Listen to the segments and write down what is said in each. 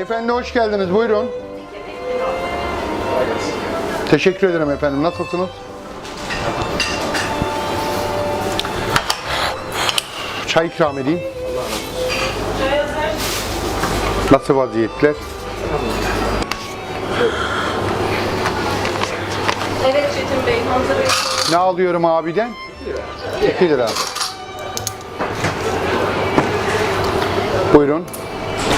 Beyefendi hoş geldiniz. Buyurun. Teşekkür ederim efendim. Nasılsınız? Çay ikram edeyim. Nasıl vaziyetler? Evet Çetin Bey, Hamza Bey. Ne alıyorum abiden? 2 lira. Buyurun.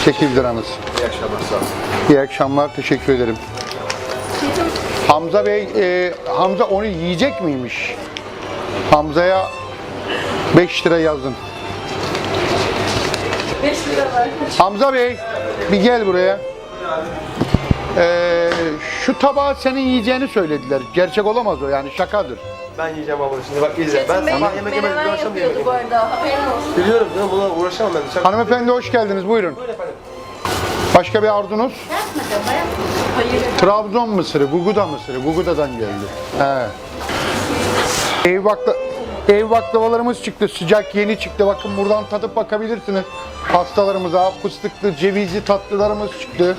8 liranız. İyi akşamlar sağ olun. İyi akşamlar. Teşekkür ederim. Hamza Bey, e, Hamza onu yiyecek miymiş? Hamza'ya 5 lira yazın. 5 lira var. Hamza Bey, bir gel buraya. E, şu tabağı senin yiyeceğini söylediler. Gerçek olamaz o yani şakadır. Ben yiyeceğim abla şimdi bak izle. Ben Çetin Bey sabah yemek yemedim. menemen yemek yapıyordu bu arada. Haberin olsun. Biliyorum değil mi? Buna uğraşamam ben. Şaka. Hanımefendi hoş geldiniz. Buyurun. Buyurun efendim. Başka bir arzunuz? Hayır. Trabzon mısırı, Guguda mısırı. Guguda'dan geldi. He. Ev, bakla, ev baklavalarımız çıktı. Sıcak yeni çıktı. Bakın buradan tadıp bakabilirsiniz. Pastalarımıza, fıstıklı, cevizli tatlılarımız çıktı.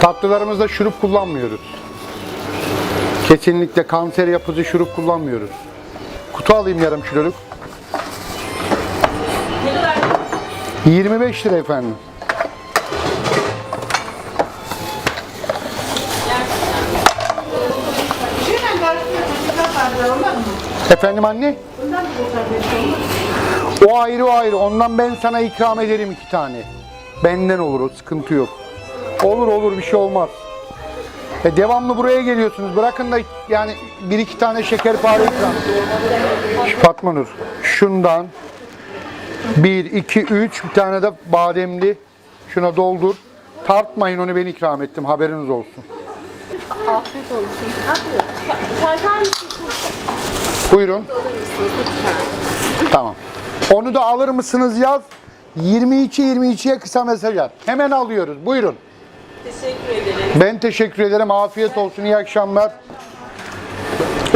Tatlılarımızda şurup kullanmıyoruz. Kesinlikle kanser yapıcı şurup kullanmıyoruz. Kutu alayım yarım kiloluk. Ne kadar? 25 lira efendim. Efendim anne? O ayrı o ayrı. Ondan ben sana ikram ederim iki tane. Benden olur o sıkıntı yok. Olur olur bir şey olmaz. E devamlı buraya geliyorsunuz. Bırakın da yani bir iki tane şekerpare ikram. Fatma Nur. Şundan 1, 2, 3 bir tane de bademli. Şuna doldur. Tartmayın onu ben ikram ettim haberiniz olsun. Afiyet olsun. Tartar mısınız? Buyurun. Tamam. Onu da alır mısınız yaz. 22 22'ye kısa mesaj at. Hemen alıyoruz. Buyurun. Teşekkür ederim. Ben teşekkür ederim. Afiyet olsun. İyi akşamlar.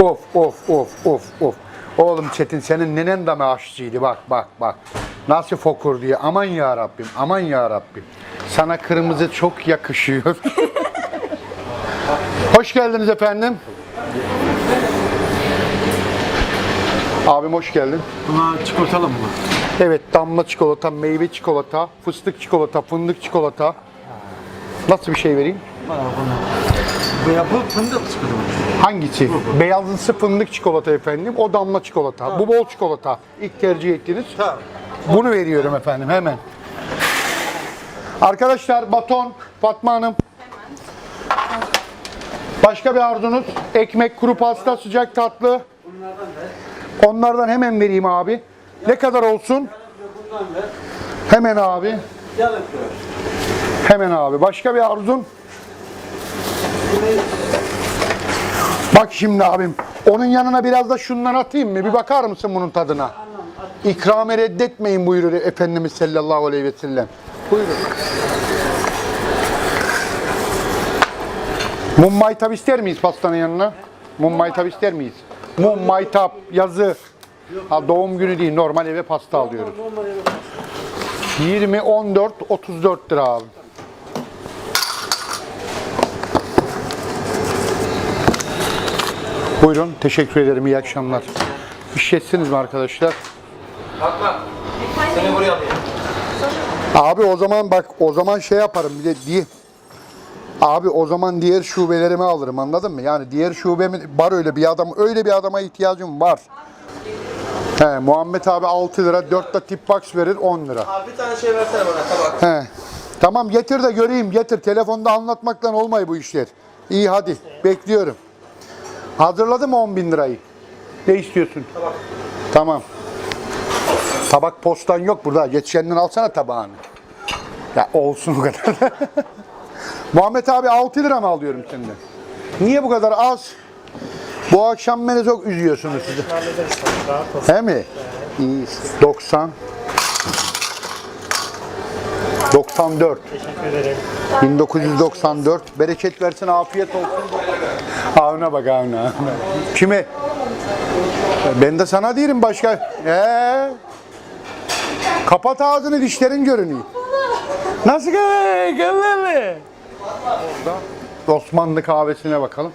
Of of of of of. Oğlum Çetin senin nenen de mi aşçıydı? Bak bak bak. Nasıl fokur diye. Aman ya Rabbim. Aman ya Rabbim. Sana kırmızı çok yakışıyor. Hoş geldiniz efendim. Abim hoş geldin. Buna çikolatalı mı? Evet damla çikolata, meyve çikolata, fıstık çikolata, fındık çikolata. Nasıl bir şey vereyim? Bana bunu. Bu fındık çikolata. Hangisi? Beyazlısı fındık çikolata efendim. O damla çikolata. Bu bol çikolata. İlk tercih ettiğiniz. Tamam. Bunu veriyorum efendim hemen. Arkadaşlar baton Fatma Hanım. Başka bir arzunuz? Ekmek, kuru pasta, sıcak tatlı. Onlardan hemen vereyim abi. Ne kadar olsun? Hemen abi. Hemen abi. Başka bir arzun? Bak şimdi abim. Onun yanına biraz da şundan atayım mı? Bir bakar mısın bunun tadına? İkramı reddetmeyin buyurur Efendimiz sallallahu aleyhi ve sellem. Buyurun. Mum maytap ister miyiz pastanın yanına? Mum maytap ister miyiz? Mum maytap yazı. Ha, doğum günü değil normal eve pasta alıyoruz. 20, 14, 34 lira abi. Buyurun, teşekkür ederim. İyi akşamlar. İşletsiniz mi arkadaşlar? Fatma. Seni buraya alayım. Abi o zaman bak, o zaman şey yaparım bir de diye. Abi o zaman diğer şubelerime alırım anladın mı? Yani diğer şubemi var öyle bir adam, öyle bir adama ihtiyacım var. He, Muhammed abi 6 lira, 4 de tip box verir 10 lira. Abi bir tane şey versene bana tabak. He. Tamam getir de göreyim getir. Telefonda anlatmaktan olmay bu işler. İyi hadi bekliyorum. Hazırladın mı 10 bin lirayı? Ne istiyorsun? Tabak. Tamam. Tabak postan yok burada. Geç kendin alsana tabağını. Ya olsun o kadar. Muhammed abi 6 lira mı alıyorum senden? Niye bu kadar az? Bu akşam beni çok üzüyorsunuz siz. He mi? İyi. 90. 94. 1994. Bereket versin, afiyet olsun. Avna bak avna. Kime? Ben de sana değilim başka. Ee? Kapat ağzını dişlerin görünüyor. Nasıl gel gel Osmanlı kahvesine bakalım.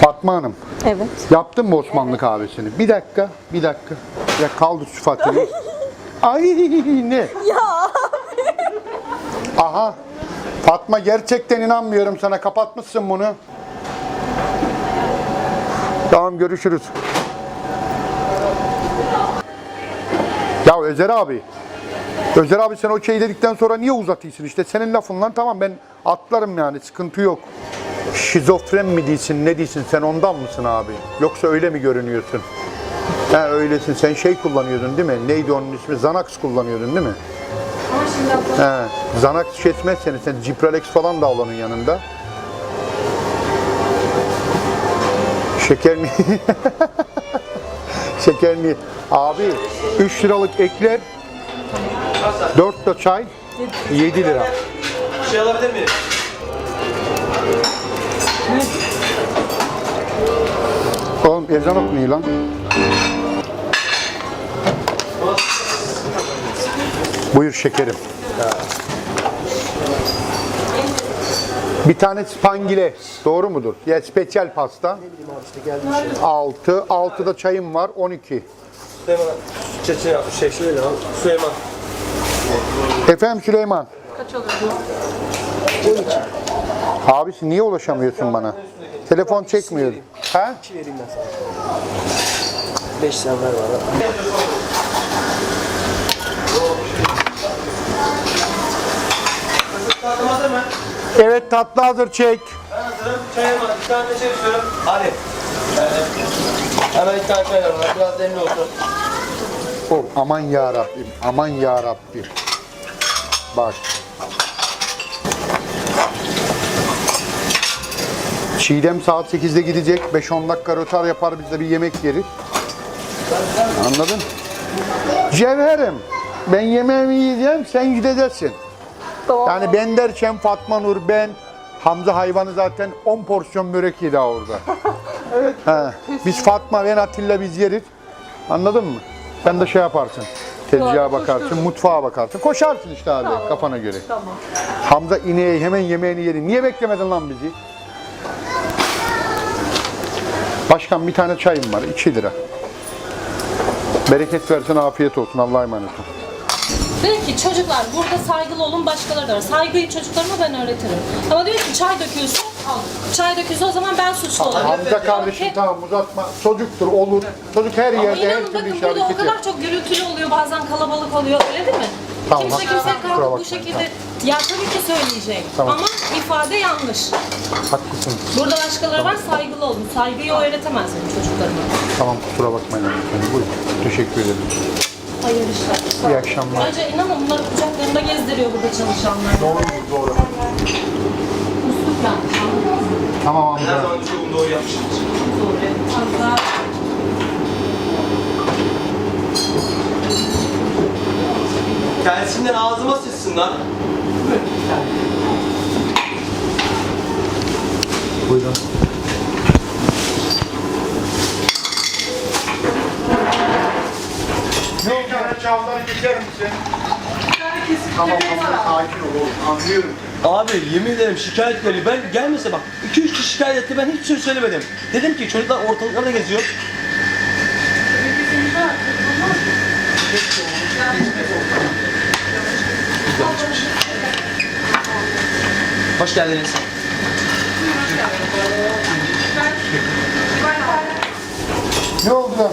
Fatma Hanım, Evet. yaptın mı Osmanlı kahvesini? Bir dakika, bir dakika. Ya kaldı sıfatını. Ay ne? Ya. Aha. Fatma gerçekten inanmıyorum sana. Kapatmışsın bunu. Tamam görüşürüz. Ya Özer abi. Özer abi sen o şey dedikten sonra niye uzatıyorsun işte senin lafınla tamam ben atlarım yani sıkıntı yok. Şizofren mi değilsin ne değilsin sen ondan mısın abi? Yoksa öyle mi görünüyorsun? Ha öylesin sen şey kullanıyordun değil mi? Neydi onun ismi? Xanax kullanıyordun değil mi? Ama şimdi abla. He, Xanax kesmez seni. Sen Cipralex falan da al onun yanında. Şeker mi? Şeker mi? Abi 3 liralık ekler 4 da çay 7 lira. Bir şey alabilir miyim? Oğlum ezan okunuyor lan. Buyur şekerim. Bir tane spangile. Doğru mudur? Ya spesyal pasta. 6. 6 da çayım var. 12. Süleyman. Çeçen yapmış şey. Şöyle al. Süleyman. Efendim Süleyman. Kaç olur? Abisi niye ulaşamıyorsun bana? Telefon çekmiyor. Ha? vereyim ben sana. 5 sen ver bana. Tatlım hazır mı? Evet tatlı hazır çek. Ben hazırım. Çayım var. Bir tane de şey istiyorum. Hadi. Hemen iki tane çay bana. Biraz demli olsun. Oh, aman ya Rabbim. Aman ya Rabbim. Bak. Çiğdem saat 8'de gidecek. 5-10 dakika rötar yapar biz de bir yemek yeriz. Anladın? Cevherim. Ben yemeğimi yiyeceğim, sen gideceksin. Tamam. Yani ben derken Fatma Nur, ben, Hamza hayvanı zaten 10 porsiyon börek yedi ha orada. evet. Biz Fatma, ben Atilla biz yeriz. Anladın mı? Sen de şey yaparsın. Tezgaha bakarsın, mutfağa bakarsın. Koşarsın işte abi kafana göre. Tamam. Hamza ineği hemen yemeğini yedi. Niye beklemedin lan bizi? Başkan bir tane çayım var. 2 lira. Bereket versin, afiyet olsun. Allah'a emanet ol. Peki çocuklar burada saygılı olun başkaları da var. Saygıyı çocuklarıma ben öğretirim. Ama diyor ki çay döküyorsun. al. Çay döküyorsun o zaman ben suçlu olurum. Hamza kardeşim Hep- tamam uzatma. Çocuktur olur. Çocuk her Ama yerde her inanın türlü bakın iş burada o kadar çok gürültülü oluyor bazen kalabalık oluyor öyle değil mi? Tamam, Kimse haklısın. kimseye Kusura kalkıp bu bakmayın, şekilde ya tabii ki söyleyecek Tamam. ama ifade yanlış. Haklısın. Burada başkaları var saygılı olun. Saygıyı öğretemez benim çocuklarıma. Tamam kusura bakmayın. efendim. Buyurun. Teşekkür ederim. Hayır işler. İyi akşamlar. Ayrıca inanın bunları kucaklarında gezdiriyor burada çalışanlar. Doğru doğru. Musluk yanlış. Tamam Her Hamza. zaman çoğum doğru yapmışım. Doğru. Fazla Gelsinler ağzıma sıçsın lan. Buyurun. Çavları geçer misin? Tamam tamam sakin ol oğlum. Anlıyorum. Abi yemin ederim şikayet geliyor. Ben gelmese bak 2-3 kişi şikayet etti ben hiçbir şey söylemedim. Dedim ki çocuklar ortalıklarda geziyor. Hoş geldiniz. Ne oldu lan?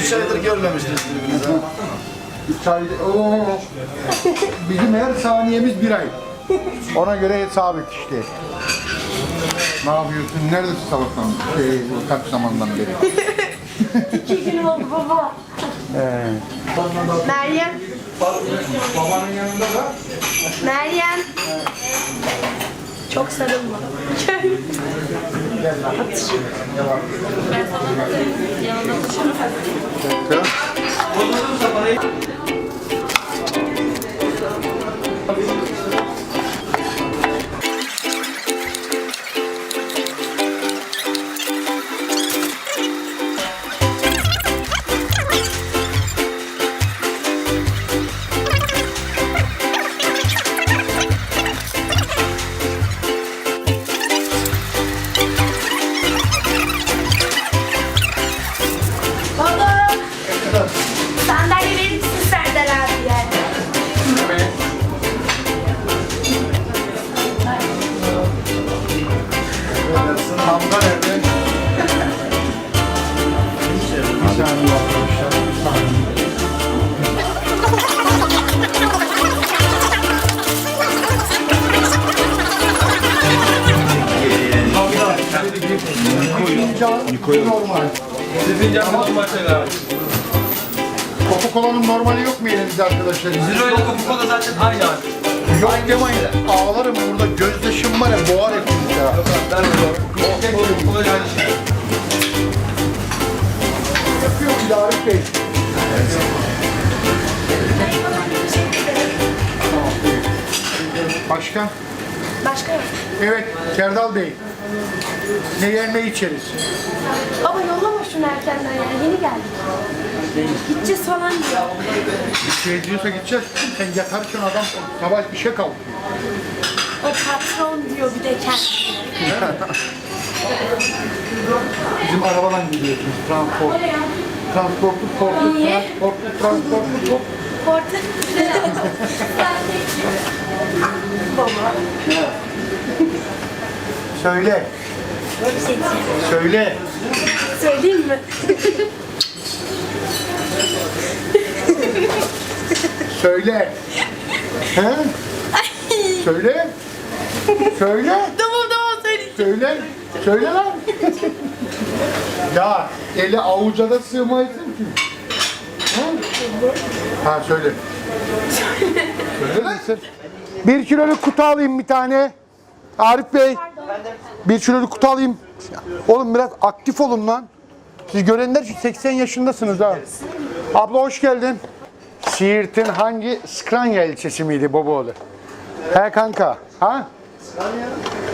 Üç aydır görmemiştiniz birbirinizi. Oo. Bizim her saniyemiz bir ay. Ona göre sabit işte. Ne yapıyorsun? Neredesin sabahtan? Şey, kaç zamandan beri? İki gün oldu baba. Meryem. Babanın yanında da Meryem. Çok sarılma. Ben sana da yanında konuşurum. Bozulursa Coca-Cola'nın normali yok mu elimizde arkadaşlar? Zero ile Coca-Cola zaten aynı abi. Yok demeyin. Ağlarım burada gözdaşım var ya boğar hepimiz ya. Ben tek Coca-Cola ile aynı şey. Yapıyor bir de Arif Bey. Başka? Başka yok. Evet, Kerdal Bey. Ne yer ne içeriz? Baba yollama şunu erkenden ya. Yeni geldik. Gideceğiz falan diyor. Bir şey diyorsa gideceğiz. Sen yatarken adam sabah işe kalkıyor. O patron diyor bir de kendi. Bizim arabadan gidiyorsunuz. Transport. Transportu, portu, Niye? transportu, top. Porta. Baba. Söyle, şey söyle. Söyleyeyim mi? Söyle. He? Söyle. Söyle. tamam tamam söyleyeceğim. Söyle. Söyle lan. ya eli avuca da sığmaysın ki. Ha? Ha söyle. Söyle lan. Bir kiloluk kutu alayım bir tane. Arif Bey. Bir kiloluk kutu alayım. Oğlum biraz aktif olun lan. Siz görenler için 80 yaşındasınız ha. Abla hoş geldin. Siirt'in hangi Skranya ilçesi miydi Boboğlu? He kanka. Ha?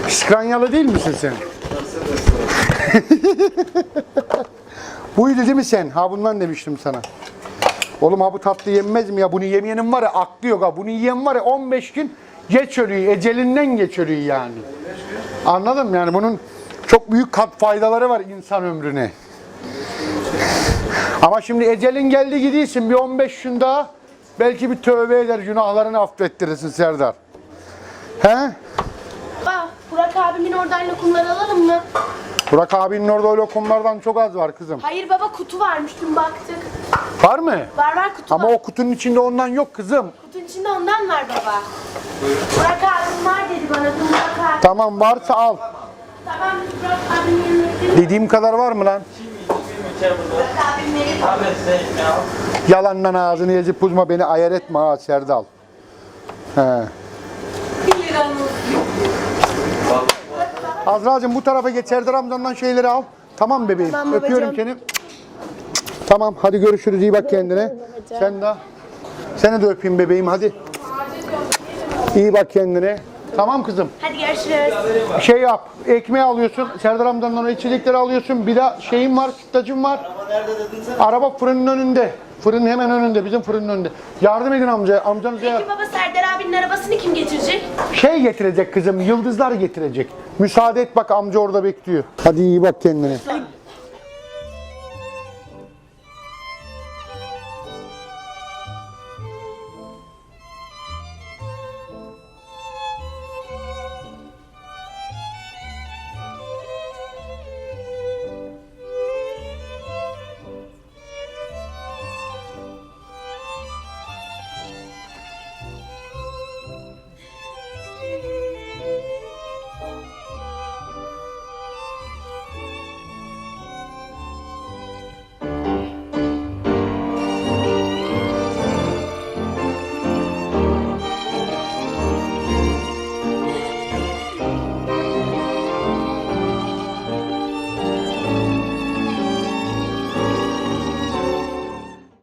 Skranyalı değil misin sen? Buydu değil mi sen? Ha bundan demiştim sana. Oğlum ha bu tatlı yenmez mi ya? Bunu yemeyenin var ya aklı yok ha. Bunu yiyen var ya 15 gün geç ölüyor. Ecelinden geç ölüyor yani. Anladın mı? Yani bunun çok büyük kat faydaları var insan ömrüne. Ama şimdi ecelin geldi gidiyorsun bir 15 gün daha belki bir tövbe eder günahlarını affettirirsin Serdar. He? Baba Burak abimin oradan lokumları alalım mı? Burak abinin orada o lokumlardan çok az var kızım. Hayır baba kutu varmış dün baktık. Var mı? Var var kutu Ama var. o kutunun içinde ondan yok kızım. Kutunun içinde ondan var baba. Burak abim var dedi bana dün Burak abi. Tamam varsa al. Tamam Burak abimin yanına gidelim. Dediğim kadar var mı lan? Yalandan ağzını yazıp buzma beni ayar etme ha Serdal. He. Azra'cığım bu tarafa geç Serdar amcandan şeyleri al. Tamam bebeğim. Tamam. Öpüyorum seni. Tamam hadi görüşürüz iyi bak kendine. Sen de. Seni de öpeyim bebeğim hadi. İyi bak kendine. Tamam kızım. Hadi görüşürüz. Şey yap. Ekmeği alıyorsun. Serdar amcandan o içecekleri alıyorsun. Bir de şeyim var, sütlacım var. Araba fırının önünde. Fırının hemen önünde. Bizim fırının önünde. Yardım edin amca. Amcanıza Peki baba Serdar abinin arabasını kim getirecek? şey getirecek kızım. Yıldızlar getirecek. Müsaade et bak amca orada bekliyor. Hadi iyi bak kendine.